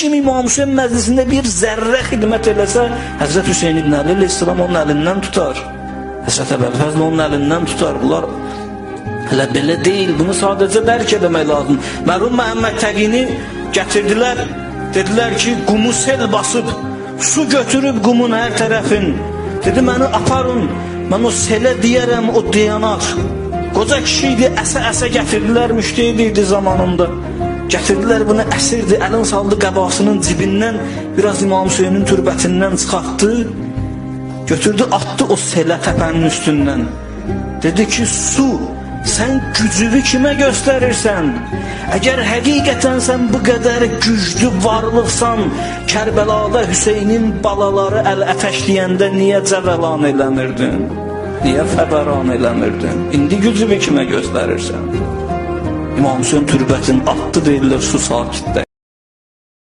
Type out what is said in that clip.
kim İmam Hüseyin məclisində bir zərrə xidmət eləsə, Həzrət Hüseyin ibn Əli əleyhissalam onun əlindən tutar. Həzrət Əbu Fəzl onun əlindən tutar. Bunlar Hələ belə deyil, bunu sadəcə dərk etmək lazım. Mərhum Məhəmməd Təqini gətirdilər, dedilər ki, qumu sel basıb, su götürüb qumun hər tərəfin. Dedi, məni aparın, mən o selə deyərəm, o dayanar. Qoca kişi idi, əsə-əsə gətirdilər, müştehid idi zamanında. Gətirdilər bunu əsirdi, əlin saldı qəbasının cibindən, biraz İmam Hüseynin türbətindən çıxartdı, götürdü, atdı o selə təpənin üstündən. Dedi ki, su, sən gücünü kimə göstərirsən? Əgər həqiqətən sən bu qədər güclü varlıqsan, Kərbəlada Hüseynin balaları əl ətəşləyəndə niyə cəvəlan eləmirdin? Niyə fəbəran eləmirdin? İndi gücünü kimə göstərirsən? İmam Hüseyin türbətin atdı deyirlər su sakitdə.